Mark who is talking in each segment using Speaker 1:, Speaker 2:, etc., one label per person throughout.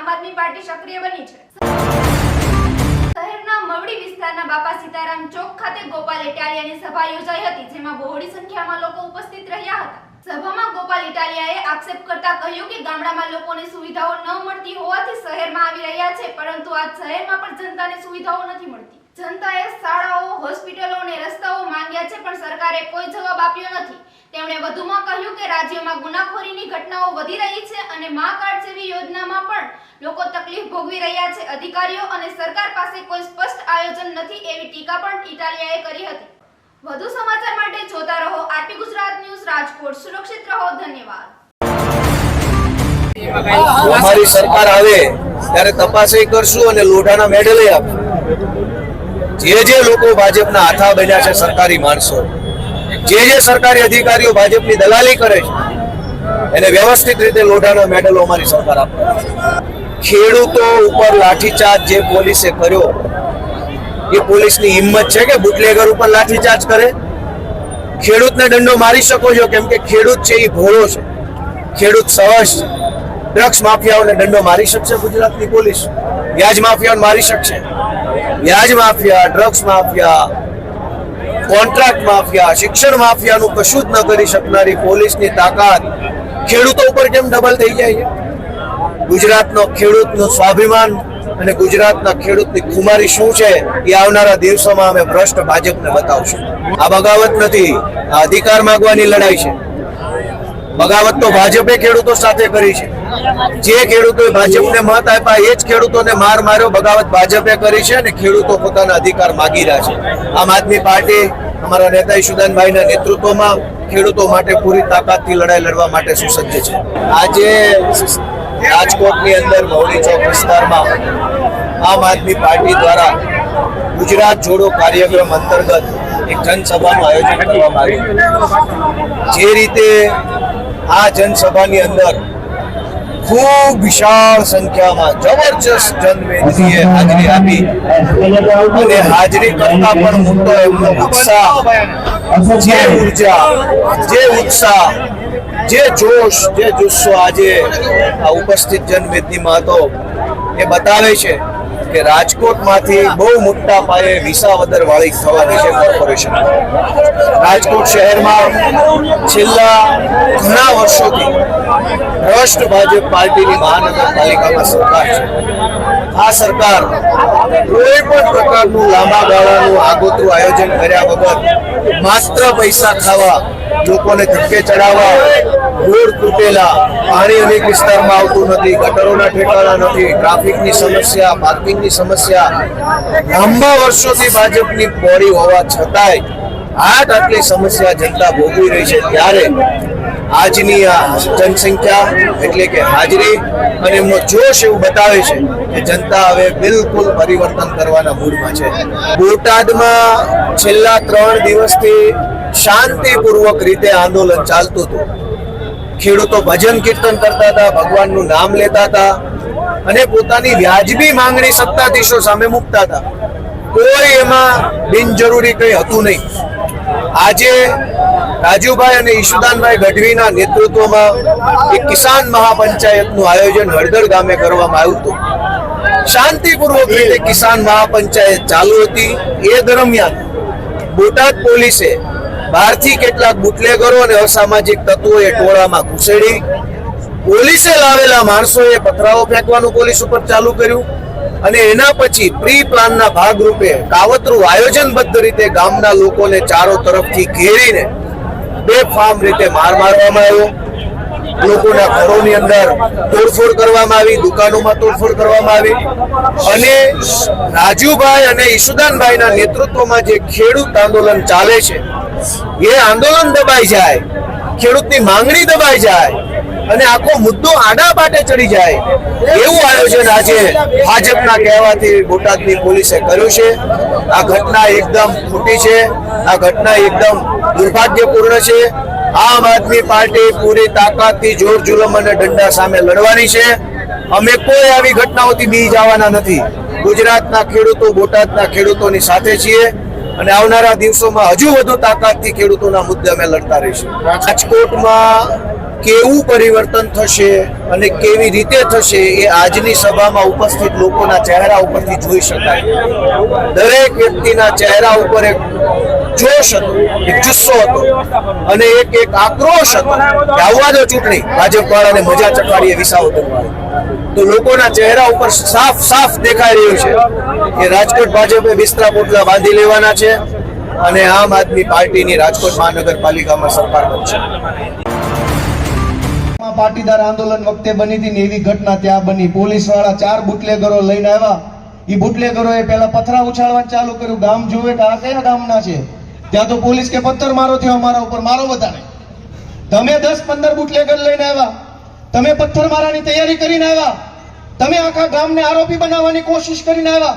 Speaker 1: આમ આદમી પાર્ટી સક્રિય બની છે. શહેરના મવડી વિસ્તારના બાપા સીતારામ ચોક ખાતે ગોપાલ ઇટાલિયાની સભા યોજાઈ હતી, જેમાં બહોળી સંખ્યામાં લોકો ઉપસ્થિત રહ્યા હતા. સભામાં ગોપાલ ઇટાલિયાએ આક્ષેપ કરતા કહ્યું કે ગામડામાં લોકોને સુવિધાઓ ન મળતી હોવાથી શહેરમાં આવી રહ્યા છે, પરંતુ આ શહેરમાં પણ જનતાને સુવિધાઓ નથી મળતી. જનતાએ શાળાઓ, હોસ્પિટલો અને રસ્તાઓ માંગ્યા છે, પણ સરકારે કોઈ જવાબ આપ્યો નથી. તેમણે વધુમાં કહ્યું કે રાજ્યમાં ગુનાખોરીની ઘટનાઓ વધી રહી છે અને મા કાર્ડ જેવી યોજનામાં પણ લોકો તકલીફ ભોગવી રહ્યા છે. અધિકારીઓ અને સરકાર પાસે કોઈ સ્પષ્ટ આયોજન નથી એવી ટીકા પણ ઇટાલિયાએ કરી હતી. વધુ સમાચાર માટે જોતા રહો આરપી ગુજરાત ન્યૂઝ રાજકોટ. સુરક્ષિત રહો. ધન્યવાદ.
Speaker 2: અમારી સરકાર આવે, ત્યારે તપાસી કરશું અને લોઢાના મેડલ આપશું જે જે લોકો ભાજપના હાથા બન્યા છે સરકારી માણસો, જે જે સરકારી અધિકારીઓ ભાજપની દલાલી કરે છે, એને વ્યવસ્થિત રીતે લોઢાના મેડલો અમારી સરકાર આપે ખેડૂતો ઉપર લાઠીચાર્જ જે પોલીસે કર્યો, એ પોલીસની હિંમત છે કે બુટલેગર ઉપર લાઠીચાર્જ કરે. ખેડૂતને દંડો મારી શકો છો, કેમ કે ખેડૂત છે એ ભોળો છે. ખેડૂત સહજ છે. ડ્રગ્સ માફિયાઓને દંડો મારી શકશે ગુજરાતની પોલીસ. વ્યાજ માફિયાઓને મારી શકશે. વ્યાજ mafia drugs mafia contract mafia, શિક્ષણ માફિયાનું કશું જ ન કરી શકનારી પોલીસની તાકાત ખેડૂતો ઉપર કેમ ડબલ થઈ જાય છે? ગુજરાતનો ખેડૂતનું સ્વાભિમાન અને ગુજરાતના ખેડૂતની ખુમારી શું છે એ આવનારા દિવસોમાં અમે ભ્રષ્ટ ભાજપને બતાવશું. આ બગાવત નથી, આ અધિકાર માંગવાની લડાઈ છે. બગાવત તો ભાજપે ખેડૂતો સાથે કરી છે. જે ખેડૂતોએ ભાજપને મત આપ્યા એ જ ખેડૂતોને માર માર્યો, બગાવત ભાજપે કરી છે અને ખેડૂતો પોતાના અધિકાર માગી રહ્યા છે. આમ આદમી પાર્ટી અમારા નેતા ઈશુદાનભાઈના નેતૃત્વમાં ખેડૂતો માટે પૂરી તાકાતથી લડાઈ લડવા માટે સુસજ્જ છે. આજે રાજકોટની અંદર મૌલી ચોક વિસ્તારમાં આમ આદમી પાર્ટી દ્વારા ગુજરાત જોડો કાર્યક્રમ અંતર્ગત એક જનસભાનું આયોજન કરવામાં આવ્યું. જે રીતે આ જનસભાની અંદર ખૂબ વિશાળ સંખ્યામાં જબરજસ્ત જનમેદનીએ હાજરી આપી. અને હાજરી કરતા પણ મોટો એમનો ઉત્સાહ, જે ઊર્જા, જે ઉત્સાહ, જે જોશ, જે જુસ્સો આજે આ ઉપસ્થિત જનમેદનીમાં હતો એ બતાવે છે. કે રાજકોટમાંથી બહુ મોટા પાયે વિસાવદર વાળી થવાની છે. કોર્પોરેશન રાજકોટ શહેરમાં છેલ્લા ઘણા વર્ષોથી ભ્રષ્ટ ભાજપ પાર્ટીની મહાનગરપાલિકામાં સરકાર છે. આ સરકાર કોઈ પણ પ્રકારનું લાંબા ગાળાનું આગોતરું આયોજન કર્યા વગર માત્ર પૈસા ખાવા લોકોને ધક્કે ચડાવવા રોડ તૂટેલા, પાણી અનેક વિસ્તારમાં આવતું નથી, ગટરોના ઠેકાણા નથી, ટ્રાફિકની સમસ્યા, પાર્કિંગની સમસ્યા. લાંબા વર્ષોથી ભાજપની બોડી હોવા છતાંય આઠ આટલી સમસ્યા જનતા ભોગવી રહી છે ત્યારે આજની આ જનસંખ્યા એટલે કે હાજરી અને એમનો જોશ એવું બતાવે છે કે જનતા હવે બિલકુલ પરિવર્તન કરવાના મૂડમાં છે. બોટાદમાં છેલ્લા ત્રણ દિવસથી શાંતિપૂર્વક રીતે આંદોલન ચાલતું હતું. ખેડૂતો ભજન કીર્તન કરતા હતા, ભગવાનનું નામ લેતા હતા અને પોતાની વ્યાજબી માંગણી સત્તાધીશો સામે મૂકતા હતા. કોઈ એમાં બિનજરૂરી કંઈ હતું નહીં. આજે રાજુભાઈ અને ઈશુદાનભાઈ ગઢવીના નેતૃત્વમાં એક કિસાન મહાપંચાયતનું આયોજન હળદર ગામે કરવામાં આવ્યું હતું. શાંતિપૂર્વક રીતે કિસાન મહાપંચાયત ચાલુ હતી. એ દરમિયાન બોટાદ પોલીસે બહારથી કેટલાક બુટલેગરો અને અસામાજિક તત્વોએ ટોળામાં ઘૂસેડી. પોલીસે લાવેલા માણસોએ પથરાઓ ફેંકવાનું પોલીસ ઉપર ચાલુ કર્યું. અને એના પછી પ્રી પ્લાનના ભાગરૂપે કાવતરું આયોજનબદ્ધ રીતે ગામના લોકોને ચારો તરફથી ઘેરીને બેફામ રીતે માર મારવામાં આવ્યો. લોકોના ઘરોની અંદર તોડફોડ કરવામાં આવી, દુકાનોમાં તોડફોડ કરવામાં આવી. અને રાજુભાઈ અને ઈશુદાનભાઈના નેતૃત્વમાં જે ખેડૂત આંદોલન ચાલે છે, એ આંદોલન દબાઈ જાય, ખેડૂતની માંગણી દબાઈ જાય. અને આખો મુદ્દો આડા પાટે ચડી જાય. એવું આયોજન આજે ભાજપના કહેવાથી બોટાદની પોલીસે કર્યું છે. આ ઘટના એકદમ ખોટી છે. આ ઘટના એકદમ દુર્ભાગ્યપૂર્ણ છે. આમ આદમી પાર્ટી પૂરી તાકાતથી જોર જુલમ અને દંડા સામે લડવાની છે. અમે કોઈ આવી ઘટનાઓથી બી જવાના નથી. ગુજરાતના ખેડૂતો, બોટાદના ખેડૂતોની સાથે છીએ અને આવનારા દિવસોમાં હજુ વધુ તાકાતથી ખેડૂતોના મુદ્દે અમે લડતા રહીશું. રાજકોટમાં કેવું પરિવર્તન થશે અને કેવી રીતે થશે એ આજની સભામાં ઉપસ્થિત લોકોના ચહેરા ઉપરથી જોઈ શકાય. દરેક વ્યક્તિના ચહેરા ઉપર એક જોશ હતો, એક જુસ્સો હતો અને એક એક આક્રોશ હતો કે આવવા દો ચૂંટણી ભાજપ વાળાને મજા ચકાડીએ વિસાવો તો લોકોના ચહેરા ઉપર સાફ સાફ દેખાઈ રહ્યું છે કે રાજકોટ ભાજપે બિસ્તરા પોટલા બાંધી લેવાના છે અને આમ આદમી પાર્ટીની રાજકોટ મહાનગરપાલિકામાં સરકાર બનશે.
Speaker 3: પાટીદાર આંદોલન વખતે બની હતી ને એવી ઘટના ત્યાં બની. પોલીસવાળા ચાર બુટલેગરો લઈને આવ્યા. એ બુટલેગરોએ પહેલા પથરા ઉછાળવાનું ચાલુ કર્યું. ગામ જોવે કે આ કયા ગામના છે? ત્યાં તો પોલીસ કે પથ્થર મારો થયો અમારા ઉપર, મારો બધાને તમે દસ પંદર બુટલેગર લઈને આવ્યા. તમે પથ્થર મારાની તૈયારી કરીને આવ્યા. તમે આખા ગામને આરોપી બનાવવાની કોશિશ કરીને આવ્યા.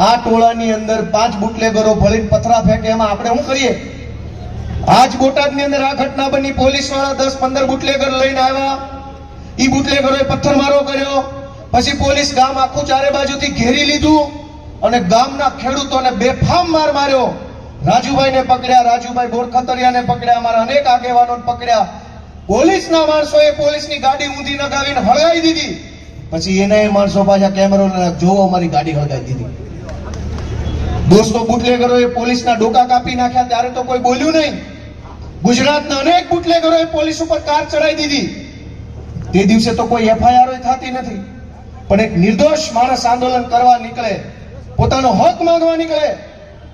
Speaker 3: આ ટોળાની અંદર પાંચ બુટલેગરો ભળીને પથરા ફેંકે એમાં આપણે શું કરીએ? આજ બોટાદની અંદર આ ઘટના બની. પોલીસવાળા દસ પંદર બુટલેગર લઈને આવ્યા. ઈ બુટલેગરોએ પથ્થરમારો કર્યો. પછી પોલીસ ગામ આખું ચારે બાજુથી ઘેરી લીધું અને ગામના ખેડૂતોને બેફામ માર માર્યો. રાજુભાઈને પકડ્યા, રાજુભાઈ બોરખતરિયાને પકડ્યા, અમારા અનેક આગેવાનોને પકડ્યા. પોલીસના માણસોએ પોલીસની ગાડી ઊંધી નગાવીને હળગાવી દીધી. પછી એને માણસો પાછા કેમેરો જોવો અમારી ગાડી હળગાવી દીધી. દોસ્તો, બુટલેગરોએ પોલીસના ડોકા કાપી નાખ્યા, ત્યારે તો કોઈ બોલ્યું નહીં. ગુજરાતના અનેક બુટલેગરોએ પોલીસ ઉપર કાર ચડાવી દીધી. તે દિવસે તો કોઈ એફઆઈઆર થતી નથી. પણ એક નિર્દોષ માણસ આંદોલન કરવા નીકળે, પોતાનો હક માંગવા નીકળે,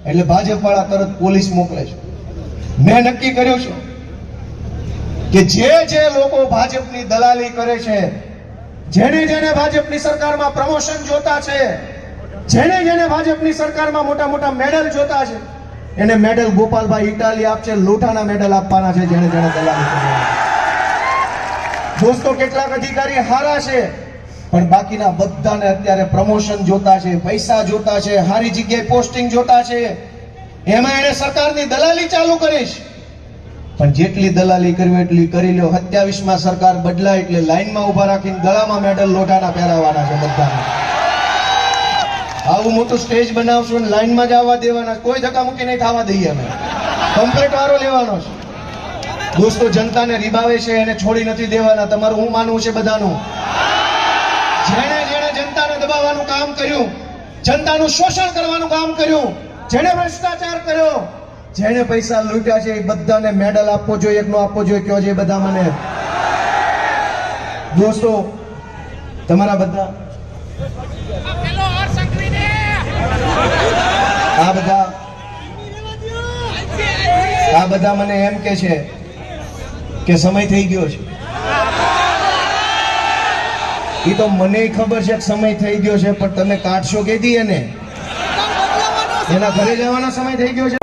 Speaker 3: એટલે ભાજપ વાળા તરત પોલીસ મોકલે છે. મેં નક્કી કર્યું છે કે જે જે લોકો ભાજપની દલાલી કરે છે, જેને જેને ભાજપની સરકારમાં પ્રમોશન જોતા છે, જેને જેને ભાજપની સરકારમાં મોટા મોટા મેડલ જોતા છે એને મેડલ ગોપાલભાઈ ઇટાલી આપશે, લોઠાના મેડલ આપવાના છે જેને જેને દલાલી દોસ્તો, કેટલાક અધિકારી હારા છે, પણ બાકીના બધાને અત્યારે પ્રમોશન જોતા છે, પૈસા જોતા છે સારી જગ્યાએ પોસ્ટિંગ જોતા છે. એમાં એને સરકારની દલાલી ચાલુ કરીશ પણ જેટલી દલાલી કરવી એટલી કરી લો સત્યાવીસમાં સરકાર બદલાય એટલે લાઈનમાં ઊભા રાખીને ગળામાં મેડલ લોટાના પહેરાવવાના છે બધાને. આવું મોટું સ્ટેજ બનાવશું અને લાઈનમાં જ આવવા દેવાના. કોઈ ધક્કામુક્કી નહીં થવા દઈએ અમે. કમ્પ્લેટ વારો લેવાનો છે. દોસ્તો, જનતાને રીબાવે છે, એને છોડી નથી દેવાના. તમારું હું માનવું છે બધાનું? જેણે જેણે જનતાને દબાવવાનું કામ કર્યું, જનતાનું શોષણ કરવાનું કામ કર્યું, જેણે ભ્રષ્ટાચાર કર્યો, જેણે પૈસા લૂંટ્યા છે, એ બધાને મેડલ આપવો જોઈએ, એકનો આપવો જોઈએ, કયો છે બધા મને? દોસ્તો, તમારા બધા આ બધા આ બધા મને એમ કે છે કે સમય થઈ ગયો છે. એ તો મને ખબર છે સમય થઈ ગયો છે, પણ તમે કાઢશો કે દી એને? એના ઘરે જવાનો સમય થઈ ગયો છે?